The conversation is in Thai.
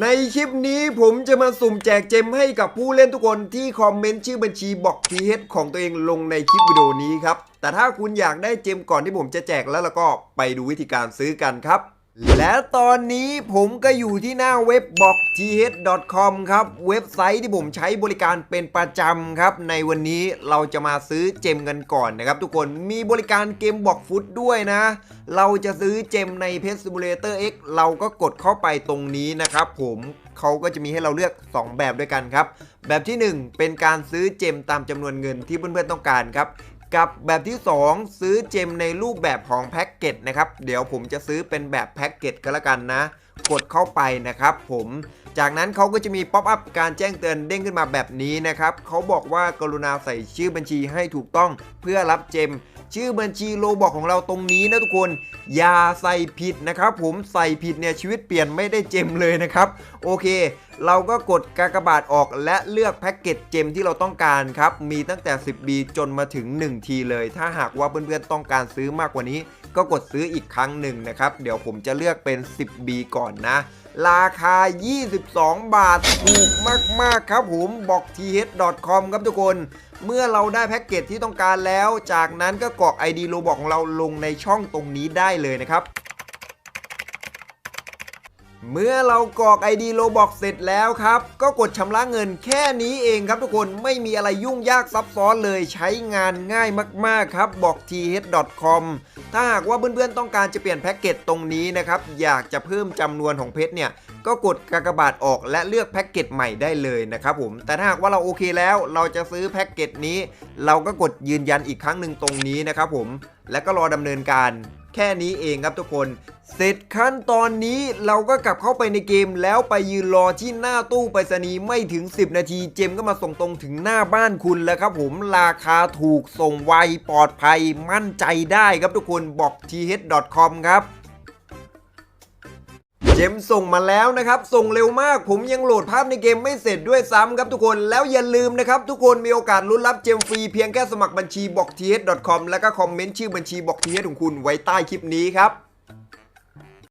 ในคลิปนี้ผมจะมาสุ่มแจกเจมให้กับผู้เล่นทุกคนที่คอมเมนต์ชื่อบัญชีบอกทีเฮดของตัวเองลงในคลิปวิดีโอนี้ครับ แต่ถ้าคุณอยากได้เจมก่อนที่ผมจะแจกแล้วแล้วก็ไปดูวิธีการซื้อกันครับ และตอนนี้ผมก็อยู่ที่หน้าเว็บ b o k t h c o m ครับ เว็บไซต์ที่ผมใช้บริการเป็นประจำครับ ในวันนี้เราจะมาซื้อเจมกันก่อนนะครับ ทุกคนมีบริการเกมบอกฟุตด้วยนะ เราจะซื้อเจมใน p e t Simulator X เราก็กดเข้าไปตรงนี้นะครับผมเขาก็จะมีให้เราเลือก 2 แบบด้วยกันครับ แบบที่ 1 เป็นการซื้อเจมตามจำนวนเงินที่เพื่อนๆต้องการครับ กับแบบที่ 2 ซื้อเจมในรูปแบบของแพ็กเกจนะครับ เดี๋ยวผมจะซื้อเป็นแบบแพ็กเกจก็แล้วกันนะ กดเข้าไปนะครับผมจากนั้นเขาก็จะมีป๊อปอัพการแจ้งเตือนเด้งขึ้นมาแบบนี้นะครับเขาบอกว่ากรุณาใส่ชื่อบัญชีให้ถูกต้องเพื่อรับเจม ชื่อบัญชีโลบอกของเราตรงนี้นะทุกคน อย่าใส่ผิดนะครับผมใส่ผิดเนี่ยชีวิตเปลี่ยนไม่ได้เจมเลยนะครับ โอเค เราก็กดกากบาทออกและเลือกแพ็กเกจเจมที่เราต้องการครับ มีตั้งแต่ 10B จนมาถึง1ทีเลย ถ้าหากว่าเพื่อนๆต้องการซื้อมากกว่านี้ ก็กดซื้ออีกครั้งหนึ่งนะครับ เดี๋ยวผมจะเลือกเป็น 10B ก่อนนะ ราคา 22 บาทถูกมาก ๆ ครับผมบอก th.com ครับทุกคน เมื่อเราได้แพ็กเกจที่ต้องการแล้ว จากนั้นก็กรอก ID โลบอกของเราลงในช่องตรงนี้ได้เลยนะครับ เมื่อเรากรอก ID โลบอกเสร็จแล้วครับ ก็กดชำระเงินแค่นี้เองครับทุกคนไม่มีอะไรยุ่งยากซับซ้อนเลยใช้งานง่ายมากๆครับบอก th.com ถ้าหากว่าเพื่อนๆต้องการจะเปลี่ยนแพ็กเกจตรงนี้นะครับ อยากจะเพิ่มจำนวนของเพชรเนี่ย ก็กดกากบาทออกและเลือกแพ็กเกจใหม่ได้เลยนะครับผม แต่ถ้าหากว่าเราโอเคแล้วเราจะซื้อแพ็กเกจนี้ เราก็กดยืนยันอีกครั้งหนึ่งตรงนี้นะครับผม และก็รอดำเนินการแค่นี้เองครับทุกคน เสร็จขั้นตอนนี้เราก็กลับเข้าไปในเกมแล้วไปยืนรอที่หน้าตู้ไปรษณีย์ไม่ถึง 10 นาที เจมก็มาส่งตรงถึงหน้าบ้านคุณแล้วครับผมราคาถูกส่งไวปลอดภัยมั่นใจได้ครับทุกคนบอก th.com ครับเจมส่งมาแล้วนะครับ ส่งเร็วมาก ผมยังโหลดภาพในเกมไม่เสร็จด้วยซ้ำครับทุกคน แล้วอย่าลืมนะครับ ทุกคนมีโอกาสลุ้นรับเจมฟรีเพียงแค่สมัครบัญชีบอก th.com แล้วก็คอมเมนต์ชื่อบัญชีบอก th ของคุณไว้ใต้คลิปนี้ครับ